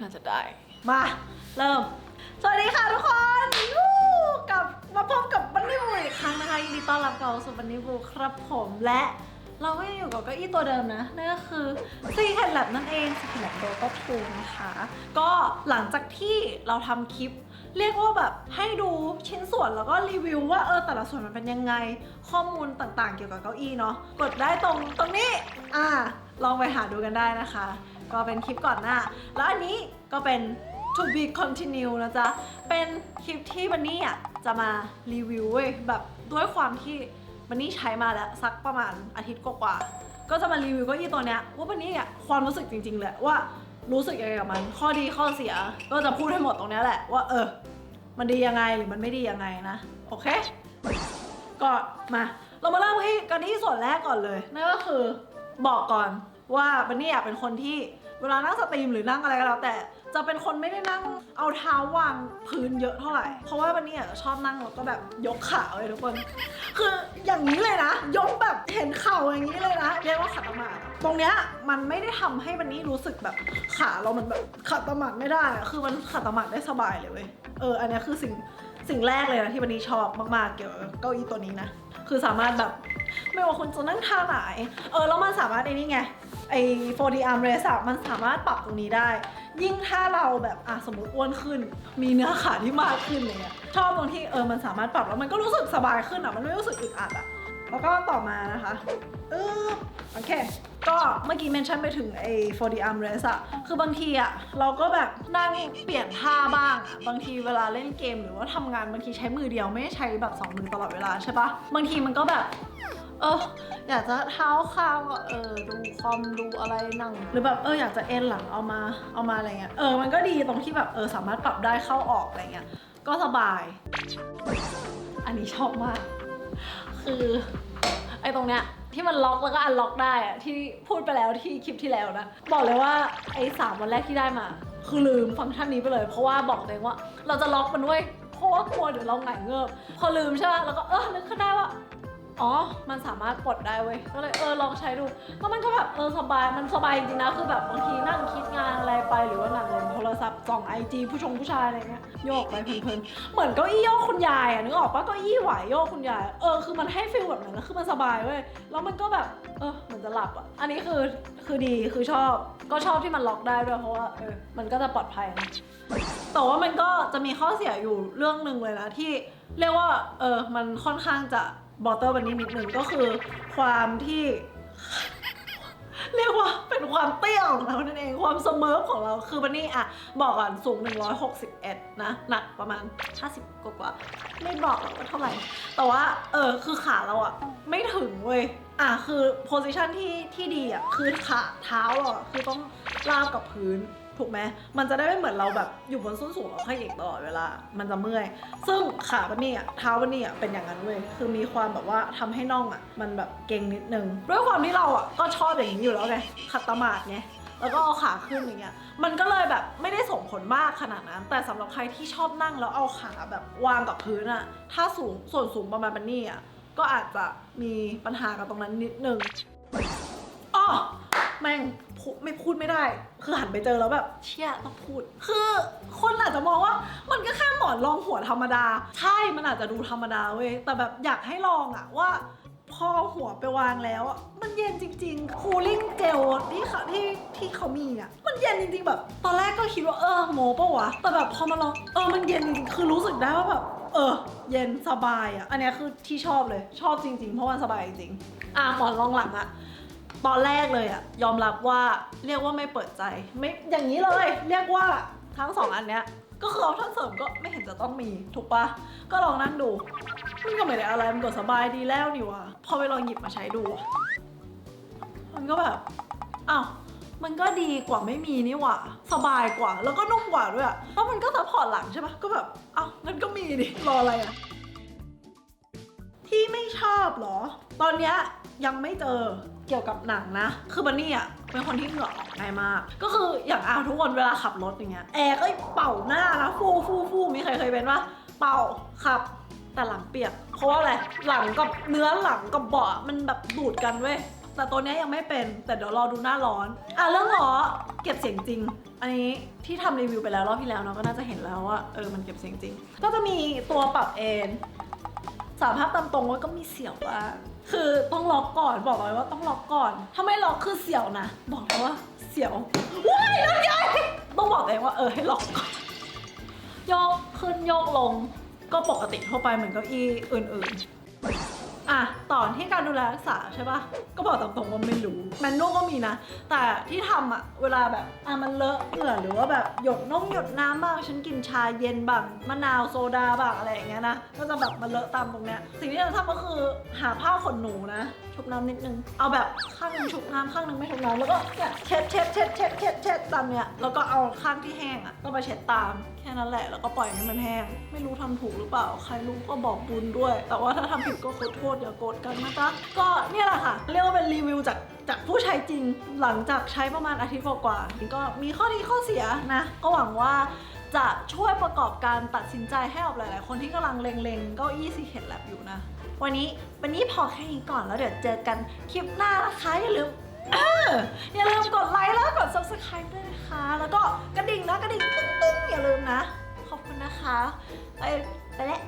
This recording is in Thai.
น่าจะได้ มา เริ่ม สวัสดีค่ะทุกคนวู้กลับมาพบกับบันนี่บูอีกครั้งนะคะยินดีต้อนรับเข้าสู่บันนี่บูครับผมและเราก็ยังอยู่กับเก้าอี้ตัวเดิมนะนั่นก็คือ Secret Lab นั่นเอง Secret Lab Dota 2นะคะ ก็หลังจากที่เราทำคลิป เรียกว่าแบบให้ดูชิ้นส่วนแล้วก็รีวิวว่าเออแต่ละส่วนมันเป็นยังไง ข้อมูลต่างๆ เกี่ยวกับเก้าอี้เนาะกดได้ตรงตรงนี้ อ่า ลองไปหาดูกันได้นะคะ ก็เป็นคลิปก่อนหน้า แล้วอันนี้ก็เป็น to be continue นะจ๊ะ เป็นคลิปที่บันนี่อะจะมารีวิวเว้ยแบบด้วยความที่บันนี่ใช้มาแล้วสักประมาณอาทิตย์กว่าๆก็จะมารีวิวเก็อีตัวเนี้ยว่าบันนี่อะความรู้สึกจริงๆเลยว่ารู้สึกยังไงกับมัน ข้อดีข้อเสีย ก็จะพูดให้หมดตรงนี้แหละว่าเออ มันดียังไงหรือมันไม่ดียังไงนะ โอเค ก็มา เรามาเริ่มที่กันที่ส่วนแรกก่อนเลย นั่นก็คือบอกก่อน ว่าบันนี่อยากเป็นคนที่เวลานั่งสตรีมหรือนั่งอะไรก็แล้ว แต่จะเป็นคนไม่ได้นั่งเอาเท้าวางพื้นเยอะเท่าไหร่ เพราะว่าบันนี่อะชอบนั่งแล้วก็แบบยกขาเลยทุกคน คืออย่างนี้เลยนะ ยกแบบเห็นเข่าอย่างนี้เลยนะเรียกว่าขัดสมาตรงเนี้ยมันไม่ได้ทำให้บันนี่รู้สึกแบบขาเรามันแบบขัดสมาธิไม่ได้คือมันขัดสมาธิได้สบายเลยเว้ยเอออันนี้คือสิ่งสิ่งแรกเลยนะที่วันนี้ชอบมากๆเกี่ยวกับเก้าอี้ตัวนี้นะคือสามารถแบบไม่ว่าคุณจะนั่งท่าไหนเออแล้วมันสามารถไอ้นี่ไง ไอ้ 4D arm rest อะมันสามารถปรับตรงนี้ได้ ยิ่งถ้าเราแบบอะสมมติอ้วนขึ้น มีเนื้อขาที่มากขึ้นเงี้ยชอบตรงที่เออมันสามารถปรับแล้วมันก็รู้สึกสบายขึ้นอะมันไม่รู้สึกอึดอัดอะแล้วก็ต่อมานะคะเออโอเค ก็เมื่อกี้เมนชั่นไปถึงไอ้ 4D arm rest อะคือบางทีอะเราก็แบบนั่งเปลี่ยนท่าบ้างอะบางทีเวลาเล่นเกมหรือว่าทำงานบางทีใช้มือเดียวไม่ได้ใช้แบบสองมือตลอดเวลาใช่ปะบางทีมันก็แบบ เอออยากจะเท้าข้างก็เออดูคอมดูอะไรนั่ง หรือแบบเอออยากจะเอ็นหลังเอามาเอามาอะไรเงี้ยเออมันก็ดีตรงที่แบบเออสามารถปรับได้เข้าออกอะไรเงี้ยก็สบาย อันนี้ชอบมาก คือไอ้ตรงเนี้ยที่มันล็อกแล้วก็อันล็อกได้อะที่พูดไปแล้วที่คลิปที่แล้วนะ บอกเลยว่าไอ้สามวันแรกที่ได้มา คือลืมฟังก์ชันนี้ไปเลย เพราะว่าบอกตัวเองว่า เราจะล็อกมันด้วยเพราะว่ากลัวเดี๋ยวเราหงายเงิบพอลืมใช่ไหมแล้วก็เออนึกขึ้นได้ว่า อ๋อ มันสามารถปลดได้เว้ย ก็เลยเออลองใช้ดูก็มันก็แบบเออสบาย มันสบายจริงนะ คือแบบบางทีนั่งคิดงานอะไรไป หรือว่านั่งเล่นโทรศัพท์ส่องไอจีผู้ชงผู้ชายอะไรเงี้ย โยกไปเพลินๆ เหมือนเก้าอี้โยกคุณยายอะนึกออกปะเก้าอี้ไหวโยกคุณยาย เออ คือมันให้ฟีลแบบนั้นนะคือมันสบายเว้ย แล้วมันก็แบบ เออเหมือนจะหลับอะ อันนี้คือ คือดี คือชอบ ก็ชอบที่มันล็อกได้ด้วย เพราะว่าเออ มันก็จะปลอดภัยนะแต่ว่ามันก็จะมีข้อเสียอยู่เรื่องหนึ่งเลยนะที่เรียกว่า เออ มันค่อนข้างจะ บอเตอร์บันนี้นิดหนึ่งก็คือความที่ เรียกว่าเป็นความเตี้ยของเรานั่นเองความเสมอของเราคือบันนี่อะบอกก่อนสูง 161 นะหนักประมาณ 50กว่า ไม่บอกหรอกว่าเท่าไหร่ แต่ว่าเออคือขาเราอะไม่ถึงเว้ย อะคือโพสิชันที่ที่ดีอะคือขาเท้าเราอะคือต้องราบกับพื้นถูกไหมมันจะได้ไม่เหมือนเราแบบอยู่บนส้นสูงแล้วขยิกตลอดเวลา มันจะเมื่อย ซึ่งขาบันนี่อะเท้าบันนี่อะเป็นอย่างนั้นเว้ย คือมีความแบบว่าทำให้น่องอะมันแบบเก่งนิดนึง ด้วยความที่เราอะก็ชอบอย่างนี้อยู่แล้วไงขัดตมาดไงแล้วก็เอาขาขึ้นอย่างเงี้ย มันก็เลยแบบไม่ได้ส่งผลมากขนาดนั้น แต่สำหรับใครที่ชอบนั่งแล้วเอาขาแบบวางกับพื้นอะถ้าสูงส่วนสูงประมาณบันนี่อะ ก็อาจจะมีปัญหากับตรงนั้นนิดนึงอ๋อแม่งพูไม่พูดไม่ได้ คือหันไปเจอแล้วแบบเชี่ยต้องพูด คือคนอาจจะมองว่า มันก็แค่หมอนรองหัวธรรมดา ใช่มันอาจจะดูธรรมดาเว้ยแต่แบบอยากให้ลองอะว่า พอหัวไปวางแล้วอะมันเย็นจริงๆคูลิ่งเจลที่เขาที่ที่เขามีอะมันเย็นจริงๆแบบ ตอนแรกก็คิดว่าเออโมปะวะ แต่แบบพอมาลองเออมันเย็นจริงๆคือรู้สึกได้ว่าแบบเออ เย็นสบายอะอันเนี้ยคือที่ชอบเลยชอบจริงๆ เพราะมันสบายจริงๆอะหมอนรองหลังอะตอนแรกเลยอะยอมรับว่าเรียกว่าไม่เปิดใจ ไม่อย่างนี้เลย เรียกว่าทั้งสองอันเนี้ย ก็คือเอาท่านเสริมก็ไม่เห็นจะต้องมีถูกปะก็ลองนั่งดูมันก็ไม่ได้อะไรมันก็สบายดีแล้วนี่วะพอไปลองหยิบมาใช้ดู มันก็แบบอ้าวมันก็ดีกว่าไม่มีนี่หว่า สบายกว่า แล้วก็นุ่มกว่าด้วยแล้วมันก็ซัพพอร์ตหลังใช่ปะก็แบบอ้าวงั้นก็มีดิรออะไรอะที่ไม่ชอบเหรอ ตอนเนี้ย ยังไม่เจอเกี่ยวกับหนังนะ คือบันนี่อะเป็นคนที่เหงื่อออกง่ายมาก ก็คืออย่างอาทุกคนเวลาขับรถอย่างเงี้ยแอร์ก็เป่าหน้านะฟูฟูฟูมีใครเคยเป็นปะเป่าขับแต่หลังเปียก เพราะว่าอะไรหลังกับเนื้อหลังกับเบาะมันแบบดูดกันเว้ยแต่ตัวเนี้ยยังไม่เป็นแต่เดี๋ยวรอดูหน้าร้อน อะเรื่องล้อเก็บเสียงจริง อันนี้ที่ทำรีวิวไปแล้วรอบที่แล้วเนาะก็น่าจะเห็นแล้วว่าเออมันเก็บเสียงจริง ก็จะมีตัวปรับเอนสารภาพตามตรงว่าก็มีเสียวบ้าง คือต้องล็อกก่อนบอกเลยว่าต้องล็อกก่อน ถ้าไม่ล็อกคือเสียวนะ บอกเลยว่าเสียวว้ายนั่นไยต้องบอกตัวเองว่าเออให้ล็อกก่อนโยกขึ้นโยกลง ก็ปกติทั่วไปเหมือนเก้าอี้อื่นๆ อะต่อที่การดูแลรักษาใช่ปะก็บอกตามตรงว่าไม่รู้แมนนวลก็มีนะ แต่ที่ทำอะเวลาแบบอะมันเลอะเหงื่อหรือว่าแบบหยดน้องหยดน้ำบ้างฉันกินชาเย็นบ้างมะนาวโซดาบ้างอะไรอย่างเงี้ยนะก็จะแบบมันเลอะตามตรงเนี้ยสิ่งที่เราทำก็คือหาผ้าขนหนูนะชุบน้ำนิดนึง เอาแบบข้างนึงชุบน้ำข้างหนึงไม่ชุบน้ำแล้วก็เนี่ยเช็ดเช็ดเช็ดเช็ดเช็ดเช็ดตามเนี่ยแล้วก็เอาข้างที่แห้งอะก็มาเช็ดตามแค่นั้นแหละแล้วก็ปล่อยให้มันแห้ง ไม่รู้ทำถูกหรือเปล่า ใครรู้ก็บอกบุญด้วย แต่ว่าถ้าทำผิดก็ขอโทษอย่าโกรธกันนะจ๊ะก็เนี่ยแหละค่ะ เรียกว่าเป็นรีวิวจากจากผู้ใช้จริงหลังจากใช้ประมาณอาทิตย์กว่าๆก็มีข้อดีข้อเสียนะ ก็หวังว่าจะช่วยประกอบการตัดสินใจให้กับหลายๆ คนที่กำลังเล็งๆเก็อี้ซีเห็ดแลบอยู่นะ วันนี้วันนี้พอแค่นี้ก่อนแล้วเดี๋ยวเจอกันคลิปหน้านะคะอย่าลืมอย่าลืมกดไลค์แล้วกด subscribe ด้วยนะคะ แล้วก็กระดิ่งนะกระดิ่งตึ้งๆอย่าลืมนะ ขอบคุณนะคะไปไปแล้ว